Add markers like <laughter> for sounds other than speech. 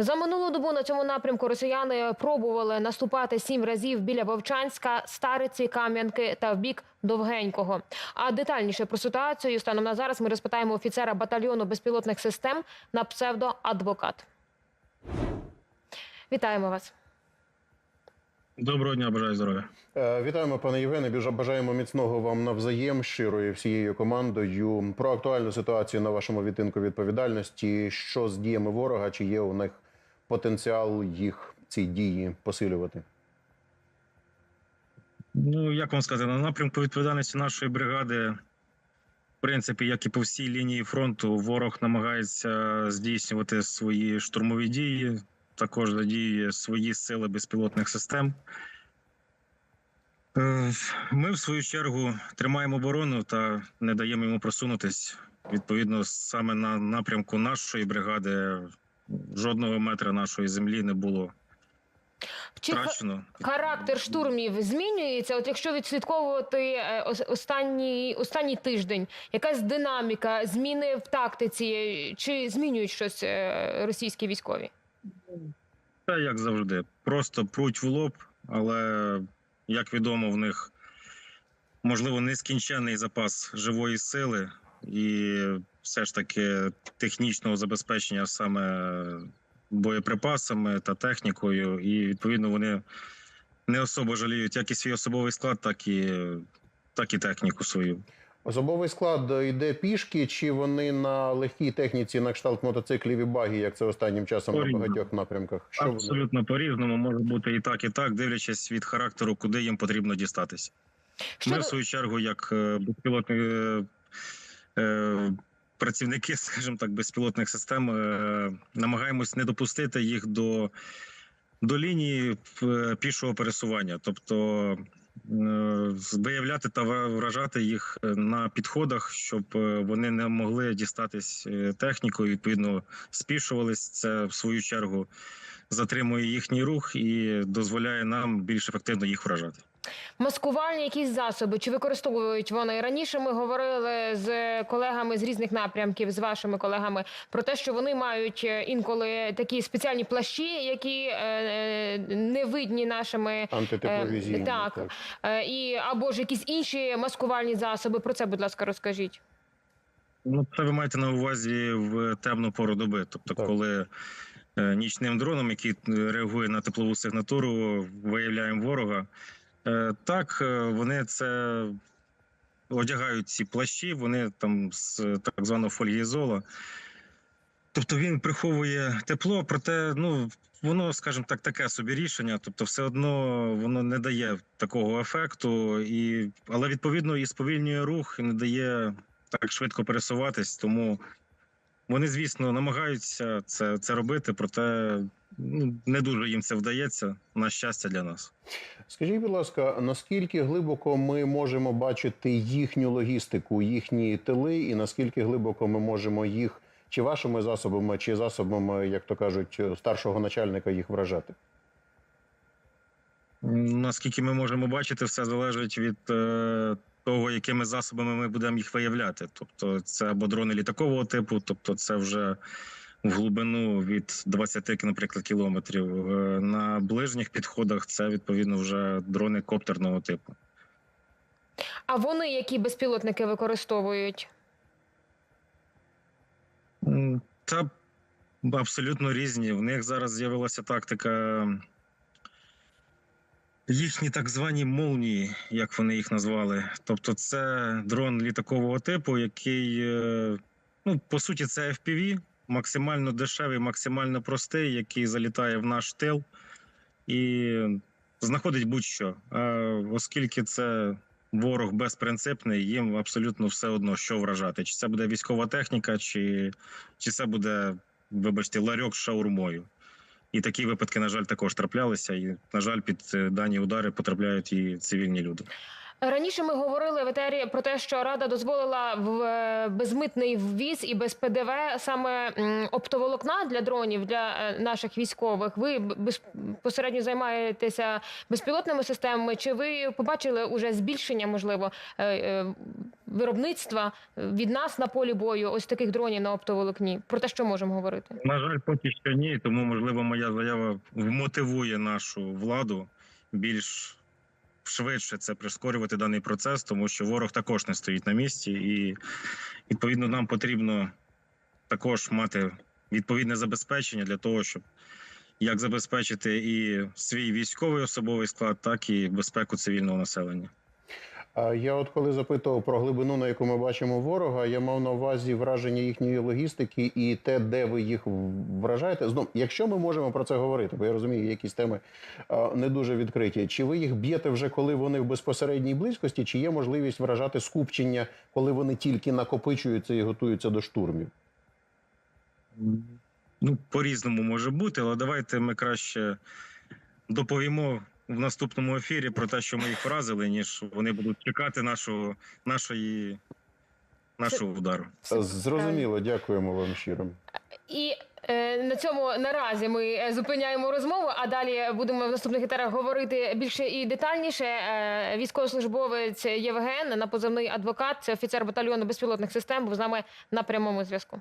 За минулу добу на цьому напрямку росіяни пробували наступати сім разів біля Вовчанська, Стариці, Кам'янки та в бік Довгенького. А детальніше про ситуацію станом на зараз ми розпитаємо офіцера батальйону безпілотних систем на псевдоадвокат. Вітаємо вас. Доброго дня, бажаю здоров'я. Е, Вітаємо, пане Євгене. Біжа- Бажаємо міцного вам навзаєм щирої всією командою. Про актуальну ситуацію на вашому відтинку відповідальності. Що з діями ворога? Чи є у них потенціал їх ці дії посилювати? Ну як вам сказати, на напрямку відповідальності нашої бригади, в принципі, як і по всій лінії фронту, ворог намагається здійснювати свої штурмові дії, також задіює свої сили безпілотних систем. Е, Ми, в свою чергу, тримаємо оборону та не даємо йому просунутись. Відповідно, саме на напрямку нашої бригади жодного метра нашої землі не було Чи втрачено. характер штурмів змінюється? От якщо відслідковувати е, останній останній тиждень, якась динаміка, зміни в тактиці, чи змінюють щось е, російські військові? Та як завжди, просто пруть в лоб, але як відомо, в них можливо нескінченний запас живої сили і все ж таки технічного забезпечення саме боєприпасами та технікою, і відповідно вони не особо жаліють як і свій особовий склад, так і, так і техніку свою. Особовий склад йде пішки, чи вони на легкій техніці на кшталт мотоциклів і багі, як це останнім часом на багатьох напрямках? Що? Абсолютно по-різному може бути і так, і так, дивлячись від характеру, куди їм потрібно дістатися. Що Ми, в свою чергу, як е, безпілотні е, е, працівники, <laughs> скажімо так, безпілотних систем, е, намагаємось не допустити їх до, до лінії е, пішого пересування, тобто е, виявляти та вражати їх на підходах, щоб вони не могли дістатись технікою, відповідно, спішувались. Це в свою чергу затримує їхній рух і дозволяє нам більш ефективно їх вражати. Маскувальні якісь засоби чи використовують вони раніше? Ми говорили з колегами з різних напрямків, з вашими колегами про те, що вони мають е, інколи такі спеціальні плащі, які е, не видні нашими Антитепловізійні. Е, так. е, і або ж якісь інші маскувальні засоби. Про це, будь ласка, розкажіть. Ну, це ви маєте на увазі в темну пору доби, тобто, Так. коли е, нічним дроном, який е, реагує на теплову сигнатуру, виявляємо ворога. Е, так, е, вони це одягають ці плащі, вони там з так званого фольгізола. Тобто він приховує тепло, проте ну, воно, скажімо так, таке собі рішення. Тобто, все одно воно не дає такого ефекту, і, але відповідно і сповільнює рух і не дає так швидко пересуватись. Тому вони, звісно, намагаються це, це робити, проте не дуже їм це вдається. На щастя для нас. Скажіть, будь ласка, наскільки глибоко ми можемо бачити їхню логістику, їхні тили, і наскільки глибоко ми можемо їх чи вашими засобами, чи засобами, як то кажуть, старшого начальника їх вражати? Наскільки ми можемо бачити, все залежить від е, того, якими засобами ми будемо їх виявляти. Тобто, це або дрони літакового типу, тобто це вже в глибину від 20, наприклад, кілометрів. Е, На ближніх підходах це відповідно вже дрони коптерного типу. А вони які безпілотники використовують? Та абсолютно різні. В них зараз з'явилася тактика. Їхні так звані молнії, як вони їх назвали. Тобто, це дрон літакового типу, який, е, ну, по суті, це FPV, максимально дешевий, максимально простий, який залітає в наш тил і знаходить будь-що. Оскільки це ворог безпринципний, їм абсолютно все одно, що вражати. Чи це буде військова техніка, чи, чи це буде, вибачте, ларьок з шаурмою. І такі випадки, на жаль, також траплялися. І, на жаль, під е, дані удари потрапляють і цивільні люди. Раніше ми говорили в етері про те, що рада дозволила в е, безмитний ввіз і без ПДВ саме оптоволокна для дронів для е, наших військових. Ви безпосередньо займаєтеся безпілотними системами? Чи ви побачили уже збільшення, можливо, е, виробництва від нас на полі бою ось таких дронів на оптоволокні? Про те, що можемо говорити? На жаль, поки що ні, тому можливо моя заява вмотивує нашу владу більш швидше це прискорювати даний процес, тому що ворог також не стоїть на місці, і відповідно нам потрібно також мати відповідне забезпечення для того, щоб як забезпечити і свій військовий особовий склад, так і безпеку цивільного населення. Я от коли запитував про глибину, на яку ми бачимо ворога, я мав на увазі враження їхньої логістики і те, де ви їх вражаєте. Знов, якщо ми можемо про це говорити, бо я розумію, якісь теми не дуже відкриті. Чи ви їх б'єте вже коли вони в безпосередній близькості, чи є можливість вражати скупчення, коли вони тільки накопичуються і готуються до штурмів? Ну, по-різному може бути, але давайте ми краще доповімо в наступному ефірі про те, що ми їх вразили, ніж вони будуть чекати нашого, нашої, нашого удару. Зрозуміло, дякуємо вам щиро. І е, на цьому наразі ми е, зупиняємо розмову, а далі будемо в наступних етерах говорити більше і детальніше. Е, військовослужбовець Євген на позивний адвокат, це офіцер батальйону безпілотних систем, був з нами на прямому зв'язку.